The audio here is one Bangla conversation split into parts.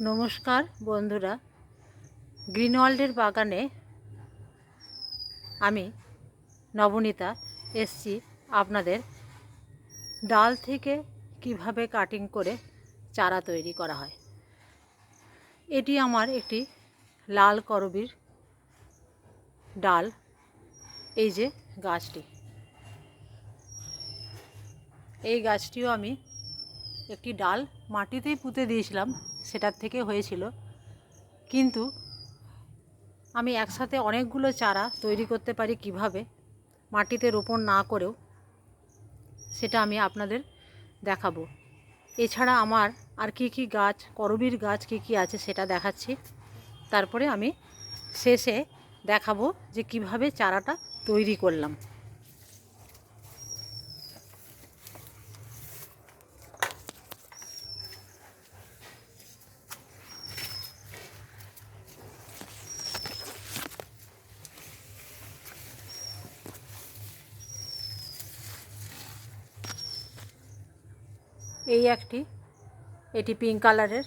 নমস্কার, বন্ধুরা। গ্রিনওয়ার্ল্ডের বাগানে আমি, নবনীতা, এসছি আপনাদের ডাল থেকে কীভাবে কাটিং করে চারা তৈরি করা হয়। এটি আমার একটি লাল করবির ডাল, এই যে গাছটি। এই গাছটিও আমি একটি ডাল মাটিতেই পুঁতে দিয়েছিলাম। সেটার থেকে হয়েছিল। কিন্তু আমি একসাথে অনেকগুলো চারা তৈরি করতে পারি কীভাবে, মাটিতে রোপণ না করেও, সেটা আমি আপনাদের দেখাবো। এছাড়া আমার আর কি কি গাছ, করবীর গাছ কি কি আছে সেটা দেখাচ্ছি। তারপরে আমি শেষে দেখাবো যে কীভাবে চারাটা তৈরি করলাম। এই একটি, এটি পিঙ্ক কালারের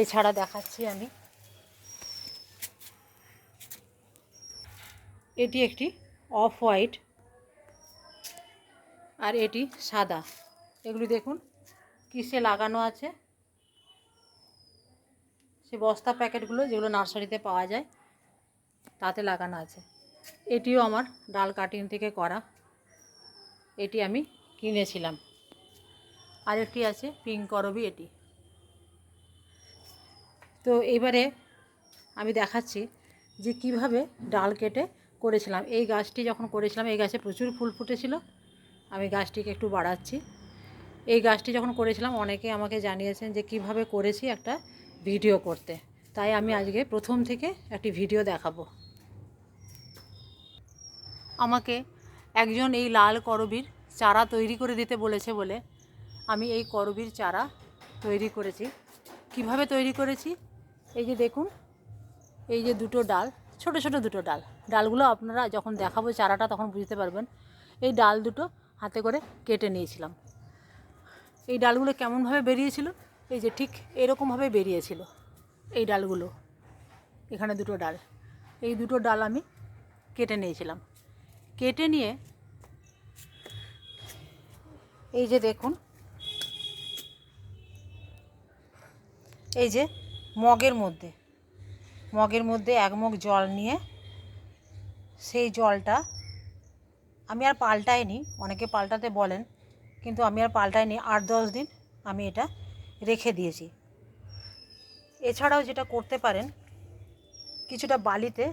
এছাড়া দেখাচ্ছি আমি। এটি একটি অফ হোয়াইট আর এটি সাদা। এগুলি দেখুন, কিসে লাগানো আছে? সে বস্তা প্যাকেটগুলো যেগুলো নার্সারিতে পাওয়া যায়, তাতে লাগানো আছে। এটিও আমার ডাল কাটিং থেকে করা। এটি আমি কিনেছিলাম। আরেকটি আছে, পিঙ্ক করবি এটি। তো এবারে আমি দেখাচ্ছি যে কীভাবে ডাল কেটে করেছিলাম। এই গাছটি যখন করেছিলাম, এই গাছে প্রচুর ফুল ফুটেছিল। আমি গাছটিকে একটু বাড়াচ্ছি। এই গাছটি যখন করেছিলাম, অনেকে আমাকে জানিয়েছেন যে কীভাবে করেছি একটা ভিডিও করতে। তাই আমি আজকে প্রথম থেকে একটি ভিডিও দেখাবো। আমাকে একজন এই লাল করবির চারা তৈরি করে দিতে বলেছে বলে আমি এই করবির চারা তৈরি করেছি। কীভাবে তৈরি করেছি? এই যে দেখুন, এই যে দুটো ডাল, ছোট ছোট দুটো ডাল। ডালগুলো আপনারা যখন দেখাবো চারাটা, তখন বুঝতে পারবেন। এই ডাল দুটো হাতে করে কেটে নিয়েছিলাম। এই ডালগুলো কেমনভাবে বেরিয়েছিল? এই যে ঠিক এরকমভাবে বেরিয়েছিল এই ডালগুলো। এখানে দুটো ডাল। এই দুটো ডাল আমি কেটে নিয়েছিলাম। কেটে নিয়ে এই যে দেখুন, এই যে মগের মধ্যে মগের মধ্যে এক মগ জল নিয়ে সেই জলটা আমি আর পাল্টাইনি, অনেকে পাল্টাতে বলেন, কিন্তু আমি আর পাল্টাইনি, আট দশ দিন আমি এটা রেখে দিয়েছি। এছাড়াও যেটা করতে পারেন, কিছুটা বালিতে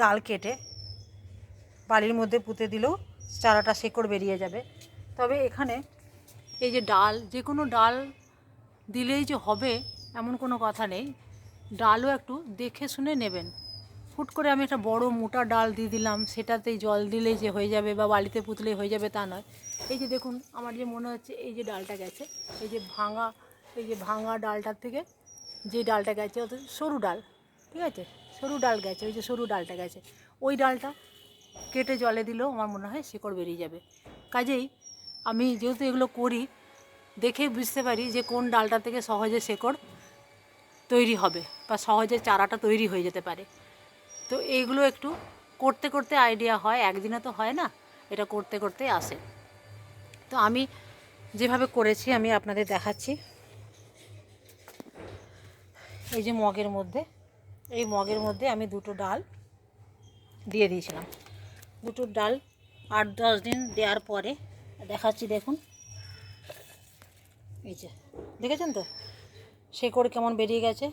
ডাল কেটে বালির মধ্যে পুঁতে দিলেও চারাটা শেকড় বেরিয়ে যাবে। তবে এখানে এই যে ডাল, যে কোনো ডাল দিলেই যে হবে এমন কোনো কথা নেই। ডালও একটু দেখে শুনে নেবেন। ফুট করে আমি একটা বড় মোটা ডাল দিয়ে দিলাম, সেটাতেই জল দিলেই যে হয়ে যাবে বা বালিতে পুঁতলেই হয়ে যাবে তা নয়। এই যে দেখুন, আমার যে মনে হচ্ছে এই যে ডালটা গেছে, এই যে ভাঙা, এই যে ভাঙা ডালটার থেকে যে ডালটা গেছে অত সরু ডাল, ঠিক আছে? সরু ডাল গেছে, ওই যে সরু ডালটা গেছে। ওই ডালটা কেটে জলে দিলেও আমার মনে হয় শিকড় বেরিয়ে যাবে। কাজেই আমি যেহেতু এগুলো করি, দেখে বুঝতে পারি যে কোন ডালটা থেকে সহজে শেকড় তৈরি হবে বা সহজে চারাটা তৈরি হয়ে যেতে পারে। তো এইগুলো একটু করতে করতে আইডিয়া হয়, একদিনে তো হয় না, এটা করতে করতে আসে। তো আমি যেভাবে করেছি, আমি আপনাদের দেখাচ্ছি। এই যে মগের মধ্যে, এই মগের মধ্যে আমি দুটো ডাল দিয়ে দিয়েছিলাম। দুটো ডাল আট দশ দিন দেওয়ার পরে দেখাচ্ছি, দেখুন। এই যে, দেখেছেন তো? শেকড় কেমন বেরিয়ে গেছে।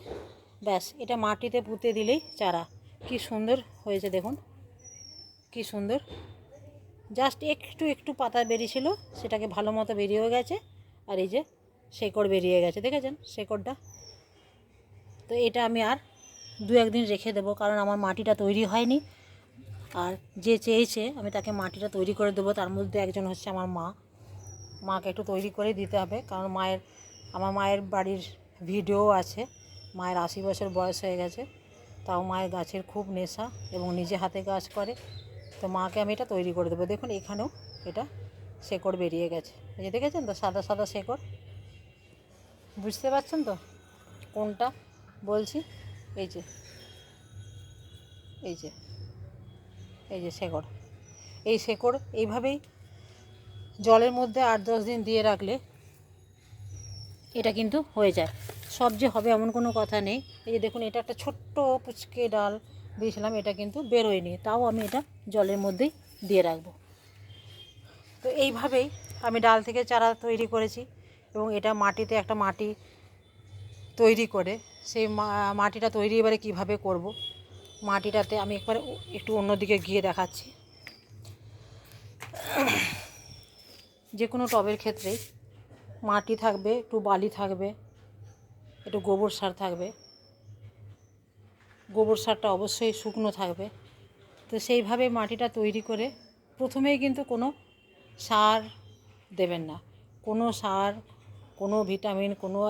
ব্যাস, এটা মাটিতে পুঁতে দিলেই চারা। কি সুন্দর হয়েছে, দেখুন। কি সুন্দর। জাস্ট একটু একটু পাতা বেরিয়েছিল, সেটাকে ভালো মতো বেরিয়েও গেছে। আর এই যে, শেকড় বেরিয়ে গেছে, দেখেছেন? শেকড়টা। তো এটা আমি আর দু একদিন রেখে দেবো, কারণ আমার মাটিটা তৈরি হয়নি। আর যে চেয়েছে, আমি তাকে মাটিটা তৈরি করে দেবো। তার মধ্যে একজন হচ্ছে আমার মা। মাকে একটু তৈরি করে দিতে হবে, কারণ মায়ের, আমার মায়ের বাড়ির ভিডিও আছে। মায়ের আশি বছর বয়স হয়ে গেছে। তাও মায়ের গাছের খুব নেশা এবং নিজে হাতে কাজ করে। তো মাকে আমি এটা তৈরি করে দেবো। দেখুন, এখানেও এটা শেকড় বেরিয়ে গেছে। এই যে দেখেছেন তো, সাদা সাদা শেকড়? বুঝতে পারছেন তো? কোনটা? বলছি, এই যে এই যে। এই যে শেকড়। এই শেকড় এইভাবেই জলের মধ্যে আট দশ দিন দিয়ে রাখলে এটা কিন্তু হয়ে যায়। সব যে হবে এমন কোনো কথা নেই। এই যে দেখুন, এটা একটা ছোট্ট পুচকে ডাল দিয়েছিলাম, এটা কিন্তু বেরোয়নি। তাও আমি এটা জলের মধ্যেই দিয়ে রাখব। তো এইভাবেই আমি ডাল থেকে চারা তৈরি করেছি এবং এটা মাটিতে একটা মাটি তৈরি করে, সেই মাটিটা তৈরি এবারে কীভাবে করব মাটিটাতে আমি একবার একটু অন্যদিকে গিয়ে দেখাচ্ছি। যে কোনো টবের ক্ষেত্রেই মাটি থাকবে, একটু বালি থাকবে, একটু গোবর সার থাকবে। গোবর সারটা অবশ্যই শুকনো থাকবে। তো সেইভাবে মাটিটা তৈরি করে প্রথমেই কিন্তু কোনো সার দেবেন না। কোনো সার, কোনো ভিটামিন, কোনো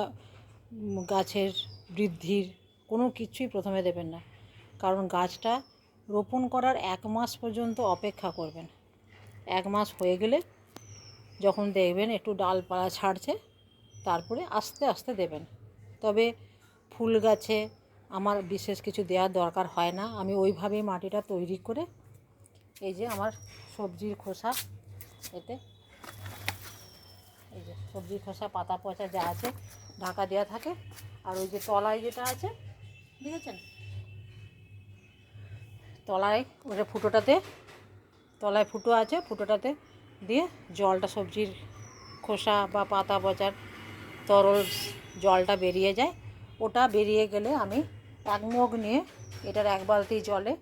গাছের বৃদ্ধির কোনো কিছুই প্রথমে দেবেন না। কারণ গাছটা রোপণ করার এক মাস পর্যন্ত অপেক্ষা করবেন। এক মাস হয়ে গেলে যখন দেখবেন একটু ডালপালা ছাড়ছে, তারপরে আস্তে আস্তে দেবেন। তবে ফুল গাছে আমার বিশেষ কিছু দেওয়ার দরকার হয় না। আমি ওইভাবেই মাটিটা তৈরি করে এই যে আমার সবজির খোসা, এতে এই যে সবজির খোসা, পাতা পচা যা আছে ঢাকা দেওয়া থাকে। আর ওই যে তলায় যেটা আছে, দেখেছেন? তলায়, ওটা ফুটোটাতে, তলায় ফুটো আছে, ফুটোটাতে দিয়ে জলটা সবজির খোসা বা পাতা পচার তরল জলটা বেরিয়ে যায়। ওটা বেরিয়ে গেলে আমি এক মগ নিয়ে এটার এক বালতি জলে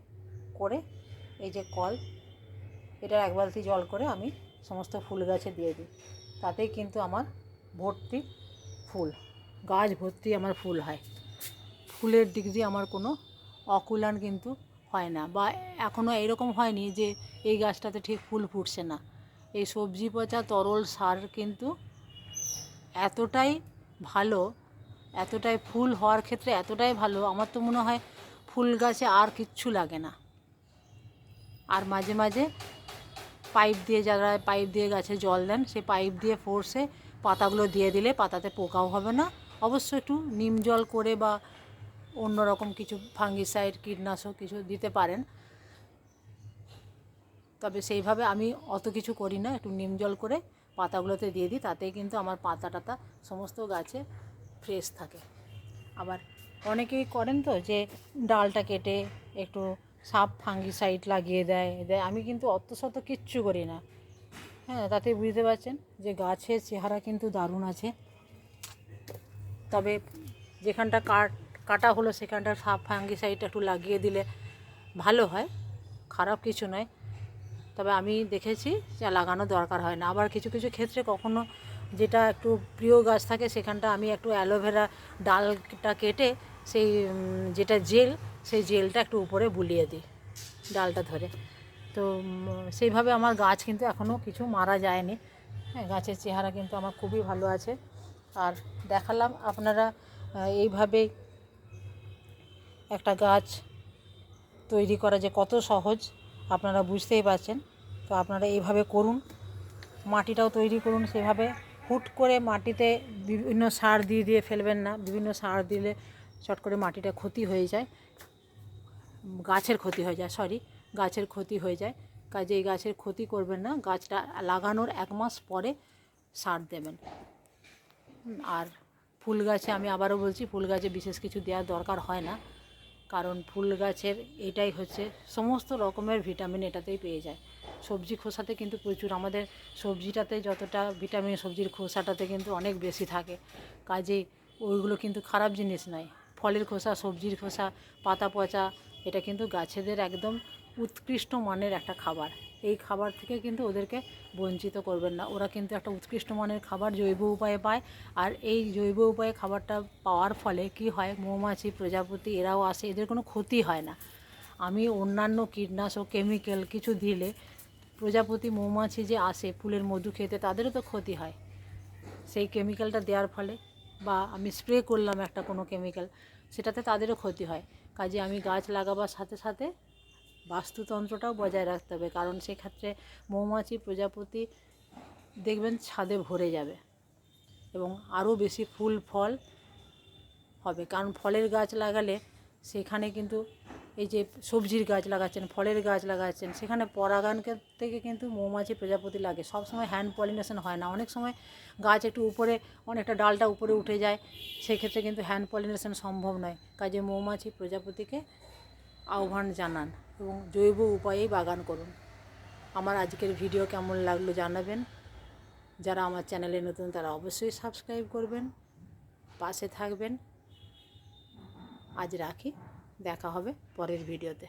করে এই যে কল, এটার এক বালতি জল করে আমি সমস্ত ফুল গাছে দিয়ে দিই। তাতেই কিন্তু আমার ভর্তি ফুল, গাছ ভর্তি আমার ফুল হয়। ফুলের দিক দিয়ে আমার কোনো অকুলান কিন্তু হয় না বা এখনও এরকম হয়নি যে এই গাছটাতে ঠিক ফুল ফুটছে না। এই সবজি পচা তরল সার কিন্তু এতটাই ভালো, এতটাই ফুল হওয়ার ক্ষেত্রে এতটাই ভালো, আমার তো মনে হয় ফুল গাছে আর কিচ্ছু লাগে না। আর মাঝে মাঝে পাইপ দিয়ে যারা পাইপ দিয়ে গাছে জল দেন সেই পাইপ দিয়ে ফোর্সে পাতাগুলো দিয়ে দিলে পাতাতে পোকাও হবে না। অবশ্য একটু নিম জল করে বা অন্য রকম কিছু ফাঙ্গিসাইড, কীটনাশক কিছু দিতে পারেন। তবে সেইভাবে আমি অত কিছু করি না, একটু নিম জল করে পাতাগুলোতে দিয়ে দিই, তাতেই কিন্তু আমার পাতা টাতা সমস্ত গাছে ফ্রেশ থাকে। আবার অনেকেই করেন তো যে ডালটা কেটে একটু সাপ ফাঙ্গিসাইড লাগিয়ে দেয় দেয়। আমি কিন্তু অত শত কিচ্ছু করি না। হ্যাঁ তাতে বুঝতে পারছেন যে গাছের চেহারা কিন্তু দারুণ আছে। তবে যেখানটা কাট কাটা হলো সেখানটা সাপ ফাঙ্গিসাইড একটু লাগিয়ে দিলে ভালো হয়, খারাপ কিছু নয়। তবে আমি দেখেছি যে লাগানো দরকার হয় না। আবার কিছু কিছু ক্ষেত্রে কখনো যেটা একটু প্রিয় গাছ থাকে, সেখানটা আমি একটু অ্যালোভেরা ডালটা কেটে সেই যেটা জেল, সেই জেলটা একটু উপরে বুলিয়ে দিই ডালটা ধরে। তো সেইভাবে আমার গাছ কিন্তু এখনও কিছু মারা যায়নি। হ্যাঁ গাছের চেহারা কিন্তু আমার খুবই ভালো আছে। আর দেখালাম আপনারা এইভাবেই একটা গাছ তৈরি করা যে কত সহজ, আপনারা বুঝতেই পারছেন। তো আপনারা এইভাবে করুন, মাটিটাও তৈরি করুন সেভাবে। হুট করে মাটিতে বিভিন্ন সার দিয়ে দিয়ে ফেলবেন না, বিভিন্ন সার দিলে চট করে মাটিটা ক্ষতি হয়ে যায়, গাছের ক্ষতি হয়ে যায় সরি গাছের ক্ষতি হয়ে যায়। কাজে এই গাছের ক্ষতি করবেন না, গাছটা লাগানোর এক মাস পরে সার দেবেন। আর ফুল গাছে আমি আবারও বলছি, ফুল গাছে বিশেষ কিছু দেওয়ার দরকার হয় না। কারণ ফুল গাছের এটাই হচ্ছে, সমস্ত রকমের ভিটামিন এটাতেই পেয়ে যায়। সবজি খোসাতে কিন্তু প্রচুর, আমাদের সবজিটাতে যতটা ভিটামিন, সবজির খোসাটাতে কিন্তু অনেক বেশি থাকে। কাজেই ওইগুলো কিন্তু খারাপ জিনিস নয়। ফলের খোসা, সবজির খোসা পাতা পচা এটা কিন্তু গাছেদের একদম উৎকৃষ্ট মানের একটা খাবার। এই খাবার থেকে কিন্তু ওদেরকে বঞ্চিত করবেন না। ওরা কিন্তু একটা উৎকৃষ্ট মানের খাবার, জৈব উপায়ে পায়। আর এই জৈব উপায়ে খাবারটা পাওয়ার ফলে কি হয়, মৌমাছি, প্রজাপতি এরাও আসে, এদের কোনো ক্ষতি হয় না। আমি অন্যান্য কীটনাশক, কেমিক্যাল কিছু দিলে প্রজাপতি, মৌমাছি যে আসে, ফুলের মধু খেতে, তাদেরও তো ক্ষতি হয়। সেই কেমিক্যালটা দেওয়ার ফলে বা আমি স্প্রে করলাম একটা কোনো কেমিক্যাল, সেটাতে তাদেরও ক্ষতি হয়। কাজে আমি গাছ লাগাবার সাথে সাথে বাস্তুতন্ত্রটাও বজায় রাখতে হবে, কারণ সেক্ষেত্রে মৌমাছি প্রজাপতি দেখবেন ছাদে ভরে যাবে এবং আরও বেশি ফুল ফল হবে, কারণ ফলের গাছ লাগালে সেখানে কিন্তু এই যে সবজির গাছ লাগাচ্ছেন, ফলের গাছ লাগাচ্ছেন, সেখানে পরাগান থেকে কিন্তু মৌমাছি প্রজাপতি লাগে। সব সময় হ্যান্ড পলিনেশন হয় না। অনেক সময় গাছ একটু উপরে, অনেকটা ডালটা উপরে উঠে যায়, সেক্ষেত্রে কিন্তু হ্যান্ড পলিনেশন সম্ভব নয়। কাজে মৌমাছি প্রজাপতিকে আহ্বান জানান এবং জৈব উপায়েই বাগান করুন। আমার আজকের ভিডিও কেমন লাগল জানাবেন। যারা আমার চ্যানেলে নতুন তারা অবশ্যই সাবস্ক্রাইব করবেন, পাশে থাকবেন। আজ রাখি, দেখা হবে পরের ভিডিওতে।